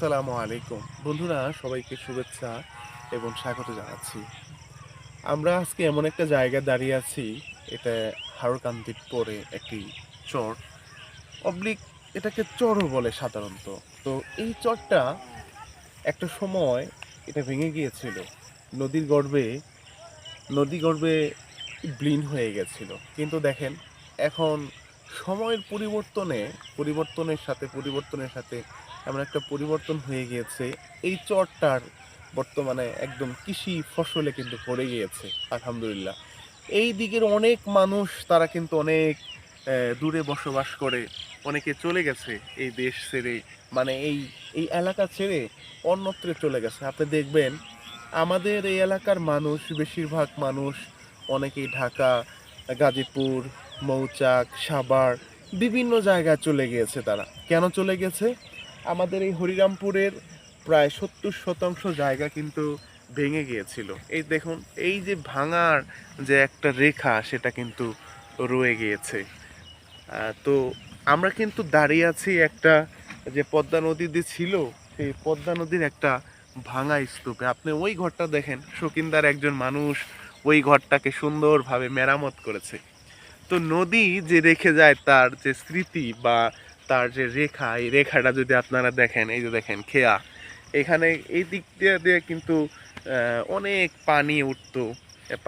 আসসালামু আলাইকুম। বন্ধুরা, সবাইকে শুভেচ্ছা এবং স্বাগত জানাচ্ছি। আমরা আজকে এমন একটা জায়গায় দাঁড়িয়ে আছি, এটা হারকান্দির পরে একটি চর। অবলিক এটাকে চরও বলে সাধারণত। তো এই চরটা একটা সময় এটা ভেঙে গিয়েছিল। নদীর গর্ভে, নদী গর্ভে ব্লিন হয়ে গেছিল। কিন্তু দেখেন, এখন সময়ের পরিবর্তনে, পরিবর্তনের সাথে পরিবর্তনের সাথে এমন একটা পরিবর্তন হয়ে গিয়েছে। এই চরটার বর্তমানে একদম কৃষি ফসলে কিন্তু পড়ে গিয়েছে, আলহামদুলিল্লাহ। এই দিকের অনেক মানুষ, তারা কিন্তু অনেক দূরে বসবাস করে, অনেকে চলে গেছে এই দেশ ছেড়ে মানে এই এই এলাকা ছেড়ে অন্যত্রে চলে গেছে। আপনি দেখবেন, আমাদের এই এলাকার মানুষ, বেশিরভাগ মানুষ অনেকেই ঢাকা, গাজীপুর, মৌচাক, সাভার, বিভিন্ন জায়গায় চলে গিয়েছে তারা। কেন চলে গেছে? আমাদের এই হরিরামপুরের প্রায় সত্তর শতাংশ জায়গা কিন্তু ভেঙে গিয়েছিল। এই দেখুন, এই যে ভাঙার যে একটা রেখা, সেটা কিন্তু রয়ে গিয়েছে। তো আমরা কিন্তু দাঁড়িয়ে আছি একটা যে পদ্মা নদী নদীতে ছিল, সেই পদ্মা নদীর একটা ভাঙা স্তূপে। আপনি ওই ঘরটা দেখেন শকিনদার একজন মানুষ ওই ঘরটাকে সুন্দরভাবে মেরামত করেছে। তো নদী যে রেখে যায়, তার যে স্মৃতি বা তার যে রেখা, এই রেখাটা যদি আপনারা দেখেন, এই যে দেখেন, খেয়া। এখানে এই দিক দিয়ে দিয়ে কিন্তু অনেক পানি উঠতো।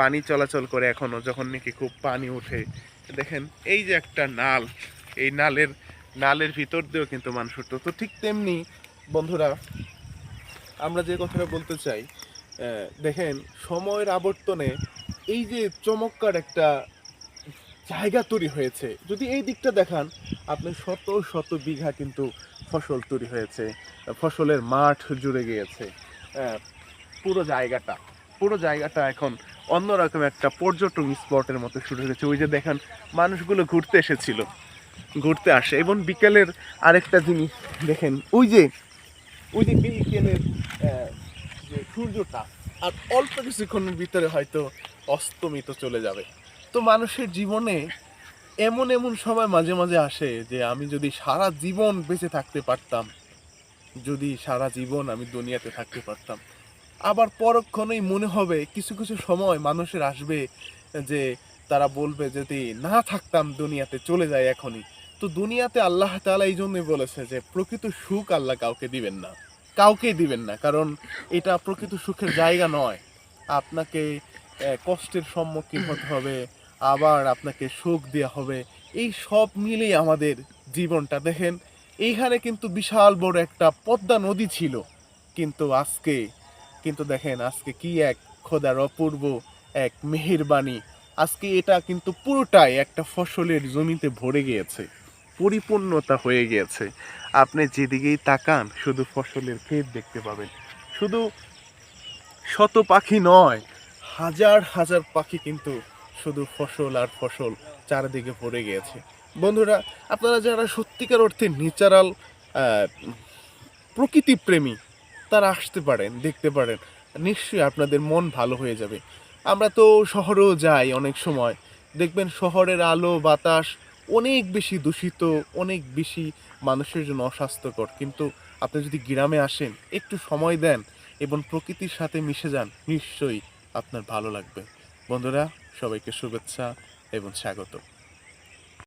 পানি চলাচল করে এখনও যখন নাকি খুব পানি ওঠে। দেখেন, এই যে একটা নাল, এই নালের নালের ভিতর দিয়েও কিন্তু মানুষ উঠতো। তো ঠিক তেমনি, বন্ধুরা, আমরা যে কথাটা বলতে চাই দেখেন, সময়ের আবর্তনে এই যে চমৎকার একটা জায়গা তৈরি হয়েছে। যদি এই দিকটা দেখান, আপনি শত শত বিঘা কিন্তু ফসল তৈরি হয়েছে। ফসলের মাঠ জুড়ে গিয়েছে। পুরো জায়গাটা পুরো জায়গাটা এখন অন্যরকম একটা পর্যটন স্পটের মতো শুরু হয়েছে ওই যে দেখেন, মানুষগুলো ঘুরতে এসেছিল, ঘুরতে আসে। এবং বিকেলের আরেকটা জিনিস দেখেন, ওই যে ওই যে বিকেলের যে সূর্যটা, আর অল্প কিছুক্ষণের ভিতরে হয়তো অস্তমিত চলে যাবে। তো মানুষের জীবনে এমন এমন সময় মাঝে মাঝে আসে যে আমি যদি সারা জীবন বেঁচে থাকতে পারতাম, যদি সারা জীবন আমি দুনিয়াতে থাকতে পারতাম, আবার পরক্ষণেই মনে হবে কিছু কিছু সময় মানুষের আসবে যে তারা বলবে যদি না থাকতাম দুনিয়াতে, চলে যায় এখনই। তো দুনিয়াতে আল্লাহ তাআলা এই জন্যই বলেছে যে, প্রকৃত সুখ আল্লাহ কাউকে দিবেন না। কাউকেই দিবেন না, কারণ এটা প্রকৃত সুখের জায়গা নয়। আপনাকে কষ্টের সম্মুখীন হতে হবে আবার আপনাকে সুখ দেওয়া হবে। এই সব মিলেই আমাদের জীবনটা, দেখেন। এইখানে কিন্তু বিশাল বড় একটা পদ্মা নদী ছিল। কিন্তু আজকে, কিন্তু দেখেন, আজকে কি এক খোদার অপূর্ব এক মেহেরবানি আজকে এটা কিন্তু পুরোটাই একটা ফসলের জমিতে ভরে গিয়েছে, পরিপূর্ণতা হয়ে গিয়েছে। আপনি যেদিকেই তাকান, শুধু ফসলের ক্ষেত দেখতে পাবেন। শুধু শত পাখি নয়, হাজার হাজার পাখি কিন্তু শুধু ফসল আর ফসল চারিদিকে পড়ে গিয়েছে বন্ধুরা, আপনারা যারা সত্যিকার অর্থে ন্যাচারাল প্রকৃতি প্রেমী তারা আসতে পারেন, দেখতে পারেন। নিশ্চয়ই আপনাদের মন ভালো হয়ে যাবে। আমরা তো শহরেও যাই অনেক সময়। দেখবেন শহরের আলো, বাতাস অনেক বেশি দূষিত, অনেক বেশি মানুষের জন্য অস্বাস্থ্যকর। কিন্তু আপনি যদি গ্রামে আসেন, একটু সময় দেন এবং প্রকৃতির সাথে মিশে যান, নিশ্চয়ই আপনার ভালো লাগবে। বন্ধুরা সবাইকে শুভেচ্ছা এবং স্বাগত।